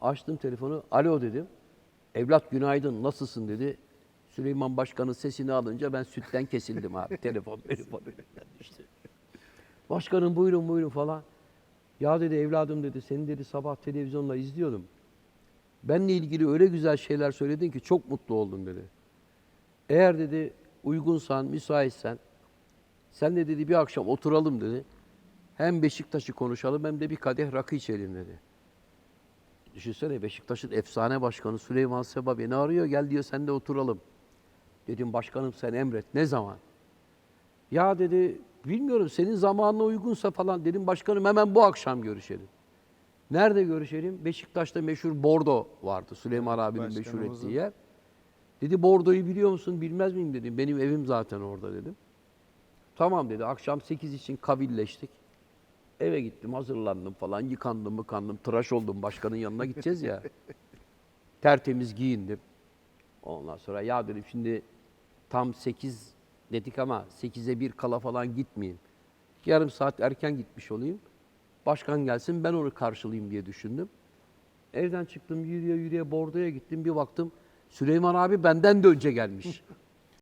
Açtım telefonu. Alo dedim. Evlat günaydın nasılsın dedi. Süleyman Başkan'ın sesini alınca ben sütten kesildim abi. telefon telefon önümden düştü. Başkanım buyurun buyurun falan. Ya dedi evladım dedi seni dedi sabah televizyonda izliyordum. Benle ilgili öyle güzel şeyler söyledin ki çok mutlu oldum dedi. Eğer dedi uygunsan, müsaitsen sen de dedi bir akşam oturalım dedi. Hem Beşiktaş'ı konuşalım hem de bir kadeh rakı içelim dedi. Düşünsene Beşiktaş'ın efsane başkanı Süleyman Seba beni arıyor. Gel diyor sen de oturalım. Dedim başkanım sen emret. Ne zaman? Ya dedi bilmiyorum senin zamanına uygunsa falan. Dedim başkanım hemen bu akşam görüşelim. Nerede görüşelim? Beşiktaş'ta meşhur Bordo vardı. Süleyman abinin meşhur ettiği yer. Dedi Bordo'yu biliyor musun? Bilmez miyim dedim. Benim evim zaten orada dedim. Tamam dedi. Akşam 8 için kabilleştik. Eve gittim, hazırlandım falan. Yıkandım, mıkandım, tıraş oldum. Başkanın yanına gideceğiz ya. Tertemiz giyindim. Ondan sonra ya dedim şimdi tam 8 dedik ama 8'e 1 kala falan gitmeyeyim. Yarım saat erken gitmiş olayım. Başkan gelsin ben onu karşılayayım diye düşündüm. Evden çıktım yürüye yürüye Bordo'ya gittim bir baktım Süleyman abi benden de önce gelmiş.